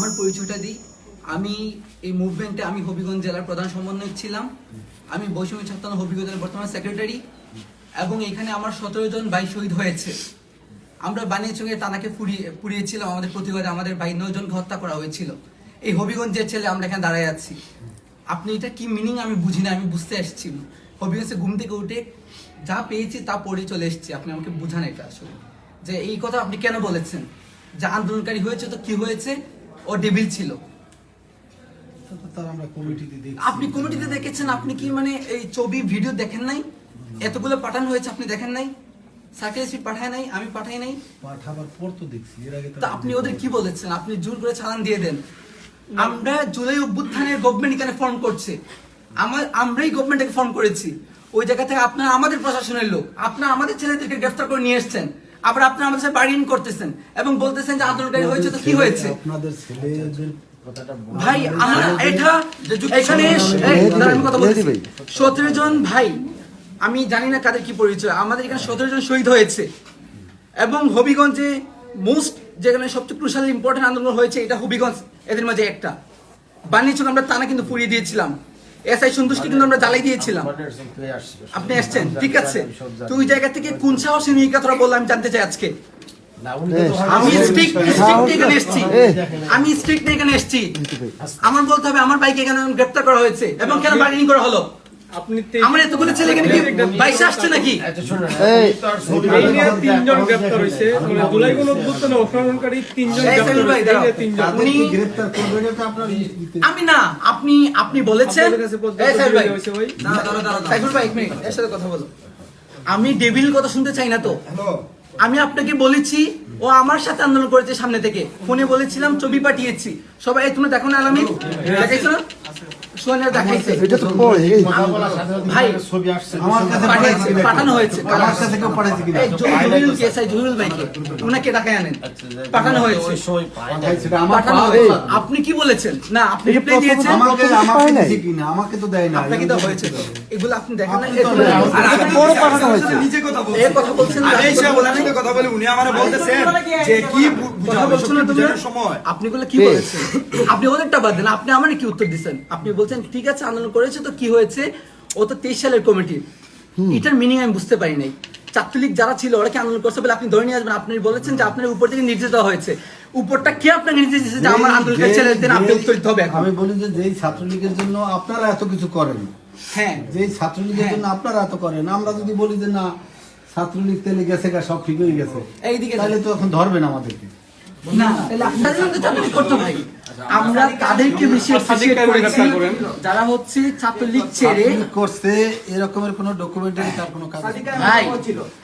আমার পরিচয়টা দিই। আমি এই মুভমেন্টে আমি হবিগঞ্জ জেলার প্রধান সমন্বয়ক ছিলাম। আমি বৈষম্য ছাত্র হবিগঞ্জ জেলার বর্তমান সেক্রেটারি এবং এখানে আমার সতেরো জন ভাই শহীদ হয়েছে। আমরা বানিয়াচঙ্গে তানাকে পুড়িয়ে, পুড়িয়েছিলাম। আমাদের প্রতিবাদে আমাদের ভাই নয়জনকে হত্যা করা হয়েছিল। এই হবিগঞ্জের ছেলে আমরা এখানে দাঁড়ায় আছি। আপনি এটা কি মিনিং আমি বুঝি না আমি বুঝতে এসেছি। হবিগঞ্জে ঘুম থেকে উঠে যা পেয়েছি তা পড়ে চলে এসেছি। আপনি আমাকে বুঝান এটা আসলে। যে এই কথা আপনি কেন বলেছেন? যে আন্দোলনকারী হয়েছে তো কি হয়েছে? ও ডেভিল ছিল। আপনি কমিটিতে দেখেছেন আপনি কি মানে এই ছবি ভিডিও দেখেন নাই? এতগুলো পাঠানো হয়েছে আপনি দেখেন নাই? পাঠায় নাই আমি পাঠাই নাই? পাঠাবার পর তো দেখছি এর আগে তা আপনি ওদের কি বলেছেন? আপনি জোর করে চালান দিয়ে দেন। আমরা জুলাই অভ্যুত্থানের গভর্নমেন্ট এখানে ফর্ম করছে। আমার আমরাই গভর্নমেন্টকে ফর্ম করেছি। ওই জায়গা থেকে আপনারা আমাদের প্রশাসনের লোক আপনারা আমাদের ছেলেদেরকে গ্রেফতার করে নিয়ে এসেছেন। আবার আপনারা আমাদের সাথে বার্গেন করতেছেন এবং বলতেছেন যে আন্দোলনকারী হয়েছে তো কি হয়েছে? আপনাদের ছেলেদের ভাই আমরা এটা এখানে আমি কথা বলতেছি। সতেরো জন ভাই আমি জানি না কাদের কি পরিচয় আমাদের এখানে সতেরো জন শহীদ হয়েছে। এবং হবিগঞ্জে মোস্ট যেখানে সবচেয়ে ক্রুশাল ইম্পর্টেন্ট আন্দোলন হয়েছে এটা হবিগঞ্জ এদের মাঝে একটা। বানিয়েছিল আমরা টানা কিন্তু পুড়িয়ে দিয়েছিলাম। এসআই সন্তুষ্টি কিন্তু আমরা জ্বালাই দিয়েছিলাম। আপনি আসছেন? ঠিক আছে। তো ওই জায়গা থেকে কোন সাহসী নিয়ে বললাম আমি জানতে চাই আজকে? আমি এসেছি। আমি এখানে এসেছি। আমার বলতে হবে, আমার বাইকে এখানে গ্রেপ্তার করা হয়েছে এবং কেন বার্গেনিং করা হলো? আপনি আমার এতগুলো ছেলে এখানে কি বাইশে আসছে নাকি? তিনজন গ্রেপ্তার হয়েছে। মানে জুলাই কোন অভ্যুত্থানে তিনজন আমি না আপনি আপনি বলেছেন। সাইফুল ভাই এক মিনিট এর সাথে কথা বলো। আমি ডেভিল কথা শুনতে চাই না তো। আমি আপনাকে বলেছি ও আমার সাথে আন্দোলন করেছে সামনে থেকে। ফোনে বলেছিলাম ছবি পাঠিয়েছি। সবাই এই, তুমি দেখো না আলামিন? দেখাইছো না? পাঠানো হয়েছে। হয়েছে। আপনি কি বলেছেন? না আপনি রিপ্লাই দিয়েছেন। আমাকে তো দেয় না আপনাকে তো হয়েছে। এগুলো আপনি দেখেন না কথা বলছেন। কথা বলে উনি আমারে বলতেছেন যে কি কথা না তুমি। সময়। আপনি গুলো কি বলেছেন? আপনি ওদেরটা বাদ দেন আপনি আমারে কি উত্তর দিচ্ছেন আপনি বলছেন ঠিক আছে আন্দোলন করেছে তো কি হয়েছে? ও তো তেইশ সালের কমিটি। এটার মিনিং আমি বুঝতে পারি নাই। ছাত্রলীগ যারা ছিল ওরা কি আন্দোলন করছে বলে আপনি ধরে নিয়ে আসবেন? আপনি বলেছেন যে আপনার উপর থেকে নির্দেশ দেওয়া হয়েছে। উপরটা কে আপনাকে নির্দেশ দিয়েছে যে আমার ছেলেদের আপনি উত্তর দিতে হবে আমি বলি যে যেই ছাত্রলীগের জন্য আপনারা এত কিছু করেন হ্যাঁ। যেই ছাত্রলীগের হ্যাঁ। জন্য আপনারা এত করেন আমরা যদি বলি যে না ছাত্রলীগ তেলে গেছে সব ঠিক হয়ে গেছে এইদিকে তাহলে তো এখন ধরবেন আমাদেরকে। না তাহলে আপনাদের করতে ভাই আমরা তাদেরকে বেশি অ্যাপ্রিসিয়েট করেছি। যারা হচ্ছে ছাত্রলীগ ছেড়ে করছে এরকমের কোনো ডকুমেন্টারি তার কোনো কাজ নেই।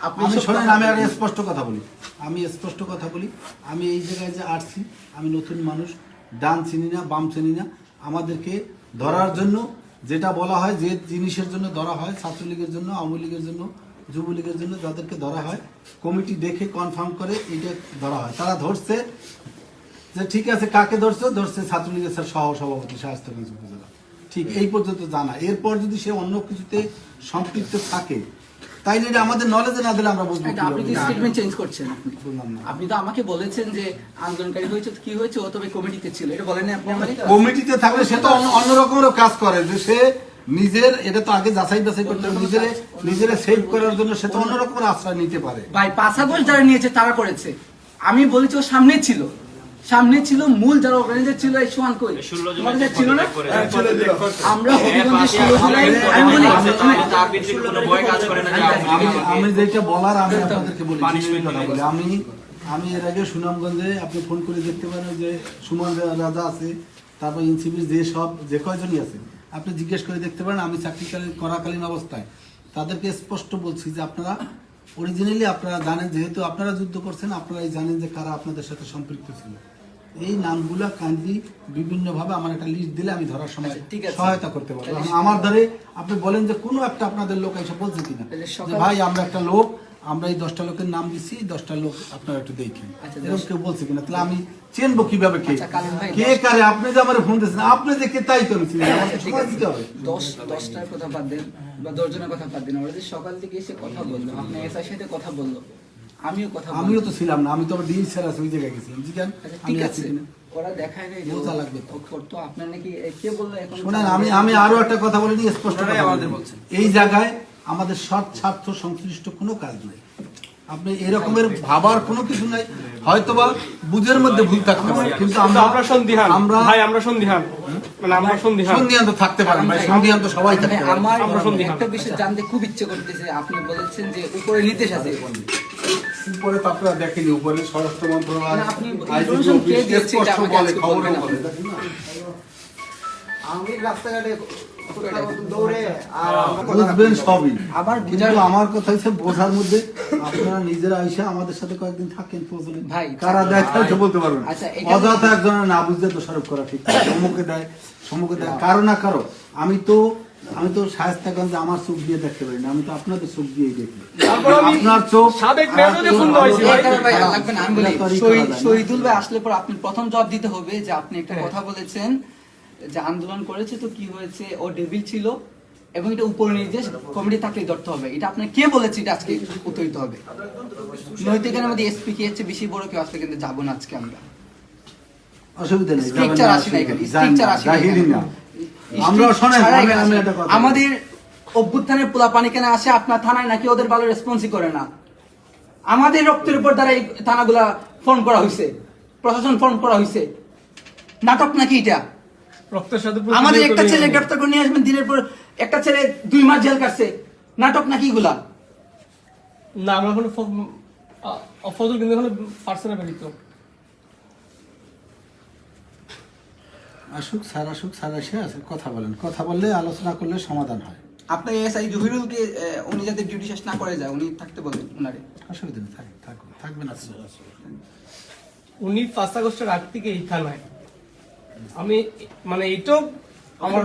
আপনি আমি সব শোনেন। আমি আর স্পষ্ট কথা বলি। আমি স্পষ্ট কথা বলি। আমি এই জায়গায় যে আসছি আমি নতুন মানুষ ডান চিনি না বাম চিনি না। আমাদেরকে ধরার জন্য যেটা বলা হয় যে জিনিসের জন্য ধরা হয় ছাত্রলীগের জন্য আওয়ামী লীগের জন্য যুবলীগের জন্য যাদেরকে ধরা হয় কমিটি দেখে কনফার্ম করে এটা ধরা হয়। তারা ধরছে যে ঠিক আছে কাকে ধরছে? ধরছে ছাত্রলীগের স্যার সহ সভাপতি শাহস্তাগঞ্জ উপজেলা। ঠিক এই পর্যন্ত জানা। এরপর যদি সে অন্য কিছুতে সম্পৃক্ত থাকে তাইলে এটা আমাদের নলেজে না দিলে আমরা বুঝব আপনি কি স্টেটমেন্ট চেঞ্জ করছেন। আপনি তো আমাকে বলেছেন যে আন্দোলনকারী হয়েছে কি হয়েছে? ও তবে কমিটিতে ছিল। এটা বলেন আপনি আমাকে? কমিটিতে থাকলে সে তো অন্য- রকমেরও কাজ করে। যে সে নিজের এটা তো আগে যাচাই বাছাই করতে হবে। নিজের নিজের সেভ করার জন্য সে তো অন্য রকমের আশ্রয় নিতে পারে। ভাই পাঁচ আগস্ট যারা নিয়েছে তারা করেছে। আমি বলেছি ও সামনে ছিল। সামনে ছিল মূল যারা অর্গানাইজার ছিল এই সোয়ান কই? তোমাদের ছিল না? আমরা হবিগঞ্জের ষোলো জুলাই আমি বলি আমি আমি যেটা বলার আমি আপনাদেরকে বলি আমি আমি এর আগে সুনামগঞ্জে আপনি ফোন করে দেখতে পারেন যে সুমন রাজা আছে তারপর এনসিপির যে সব যে কয়জনই আছে। আপনি জিজ্ঞেস করে দেখতে পারেন আমি চাকরিকালীন করাকালীন অবস্থায়। তাদেরকে স্পষ্ট বলছি যে আপনারা অরিজিনালি আপনারা জানেন যেহেতু আপনারা যুদ্ধ করছেন আপনারাই জানেন যে কারা আপনাদের সাথে সম্পৃক্ত ছিল। এই নামগুলা কাইন্ডলি বিভিন্নভাবে আমার একটা লিস্ট দিলে আমি ধরার সময় আচ্ছা, সহায়তা করতে পারব। আমার ধরে আপনি বলেন যে কোনো একটা আপনাদের লোক এসে বলছে কিনা? ভাই আমরা একটা লোক আমরা এই দশটা লোকের নাম দিচ্ছি দশটা লোক আপনারা একটু দেখেন। আচ্ছা, এরকম কেউ বলছে কিনা? তাহলে আমি চিনবো কীভাবে কে আচ্ছা, কে কারে? আপনি যে আমার ফোন দিচ্ছেন আপনি যে কে তাই তো আমি চিনি না। আমাকে ঠিক সময় আছে। দিতে হবে। দশ দশটার কথা বাদ দেন বা দশজনের কথা বাদ দেন। ওরা যে সকাল থেকে এসে কথা বলল। আপনি এসআর সাথে কথা বলল। আমিও কথা আমিও তো ছিলাম না আমি তো আবার ডিএস স্যার আছে ওই জায়গায় গেছিলাম। জিজ্ঞান আচ্ছা, ঠিক আছে ওরা দেখায় নাই বোঝা লাগবে তো। আপনার নাকি এ, কে বলল এখন? শোনেন আমি আমি আরও একটা কথা বলে স্পষ্ট আমাদের। বলছেন। এই জায়গায় আমাদের সৎ স্বার্থ সংশ্লিষ্ট কোনো কাজ নেই। আপনি এরকমের ভাবার কোনো কিছু নাই। হয়তোবা বুঝের মধ্যে ভুল থাকতে পারে কিন্তু আমরা আমরা সন্দিহান আমরা ভাই আমরা সন্দিহান মানে আমরা সন্দিহান সন্ধিয়ান তো থাকতে পারেন ভাই সন্ধিয়ান তো সবাই মানে থাকতে পারে। আমার আমরা সন্দিহান। একটা বিষয় জানতে খুব ইচ্ছে করতেছে আপনি বলেছেন যে উপরে নির্দেশ আছে। উপরে তো আপনারা দেখেনি উপরে স্বরাষ্ট্র মন্ত্রণালয় আপনি IGP information কে অফিস দিয়েছে এটা আমাকে বলে আজকে বলে আপনি। না? আমি রাস্তাঘাটে বুঝবেন সবই আবার কিন্তু আমার কথা হচ্ছে বোঝার মধ্যে আপনারা নিজেরা আইসা আমাদের সাথে কয়েকদিন থাকেন প্রয়োজনে ভাই, কারা দেয় তো বলতে পারবেন আচ্ছা, অযথা একজনের না বুঝতে দোষারোপ করা ঠিক না। দেয় সম্মুখে দেয় কারও না কারও আমি তো আমি তো শায়স্তাগঞ্জ আমার চোখ দিয়ে দেখতে পারি না আমি তো আপনাদের চোখ দিয়েই দেখি আপনার চোখ সাবেক হয়েছে ভাই। লাগবে না, আমি বলি। শহীদুল ভাই আসলে পর আপনি প্রথম জবাব দিতে হবে যে আপনি একটা হ্যাঁ। কথা বলেছেন যে আন্দোলন করেছে তো কি হয়েছে? ও ডেভিল ছিল এবং এটা উপর নির্দেশ কমিটি থাকলেই ধরতে হবে। এটা আপনি কে বলেছে এটা আজকে উত্তর দিতে হবে? নৈতিক মধ্যে এসপি কে হচ্ছে? বেশি বড় কেউ আসলে কিন্তু যাব না আজকে আমরা। অসুবিধা নেই স্ট্রিকচার আসি না এখানে স্ট্রিকচার আসি না আমরা শোনেন আমাদের অভ্যুত্থানের পোলা পানি কেন আসে? আপনার থানায় নাকি ওদের ভালো রেসপন্সই করে না। আমাদের রক্তের উপর দ্বারা এই থানাগুলা ফোন করা হয়েছে প্রশাসন ফোন করা হয়েছে নাটক নাকি এটা? রক্তের সাথে আমাদের একটা ছেলে গ্রেফতার করে নিয়ে আসবেন দিনের পর একটা ছেলে দুই মাস জেল কাটছে নাটক নাকি এগুলা? না আমরা এখন ফজল কিন্তু এখন পার্সোনাল বেরিত আসুক স্যার আসুক স্যার এসে আছে কথা বলেন। কথা বললে আলোচনা করলে সমাধান হয়। আপনার এসআই জহিরুলকে উনি যাতে ডিউটি শেষ না করে যায় উনি থাকতে বলেন উনারে অসুবিধা নেই থাকুন থাকুন থাকবেন আসুন উনি পাঁচ আগস্টের আগ থেকে এই থানায়। আমি মানে এটাও আমার